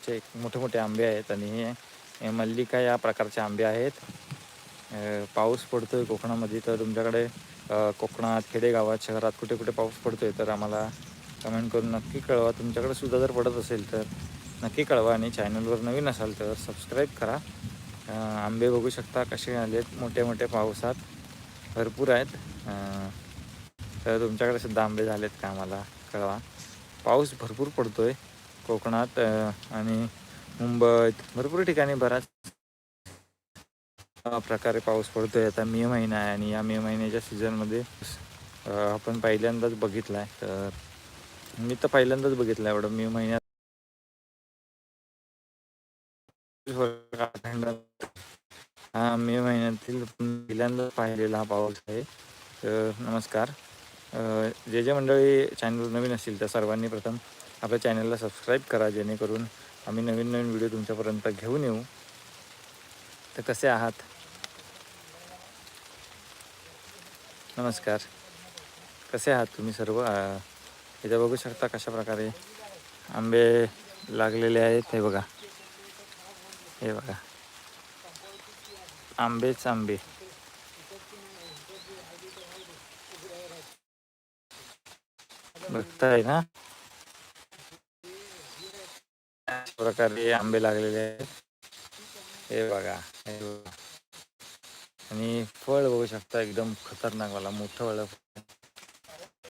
चे मोठे मोठे आंबे आहेत आणि हे- मल्लिका या प्रकारचे आंबे आहेत. पाऊस पडतो आहे कोकणामध्ये तर तुमच्याकडे कोकणात खेडेगावात शहरात कुठे कुठे पाऊस पडतो आहे तर आम्हाला कमेंट करून नक्की कळवा. तुमच्याकडे सुद्धा जर पडत असेल तर नक्की कळवा आणि चॅनलवर नवीन असाल तर सबस्क्राईब करा. आंबे बघू शकता कसे आलेत मोठे मोठे पावसात भरपूर आहेत. तर तुमच्याकडे सुद्धा आंबे झालेत का आम्हाला कळवा. पाऊस भरपूर पडतो आहे कोकणात आणि मुंबईत भरपूर ठिकाणी बऱ्याच प्रकारे पाऊस पडतोय. आता मे महिना आहे आणि या मे महिन्याच्या सीझनमध्ये आपण पहिल्यांदाच बघितला आहे तर मी तर पहिल्यांदाच बघितलं एवढं मे महिन्यात. हा मे महिन्यातील पहिल्यांदाच पाहिलेला हा पाऊस आहे. तर नमस्कार. जे जे मंडळी चॅनल नवीन असतील त्या सर्वांनी प्रथम आपल्या चॅनलला सबस्क्राईब करा जेणेकरून आम्ही नवीन नवीन व्हिडिओ तुमच्यापर्यंत घेऊन येऊ. तर कसे आहात? नमस्कार. कसे आहात तुम्ही सर्व? इथे बघू शकता कशा प्रकारे आंबे लागलेले आहेत. हे बघा. हे बघा. आंबेच आंबे. बघताय ना. प्रकारे आंबे लागलेले आहेत. हे बघा हे बघा. आणि फळ बघू शकता एकदम खतरनाक वाला मोठं फळ.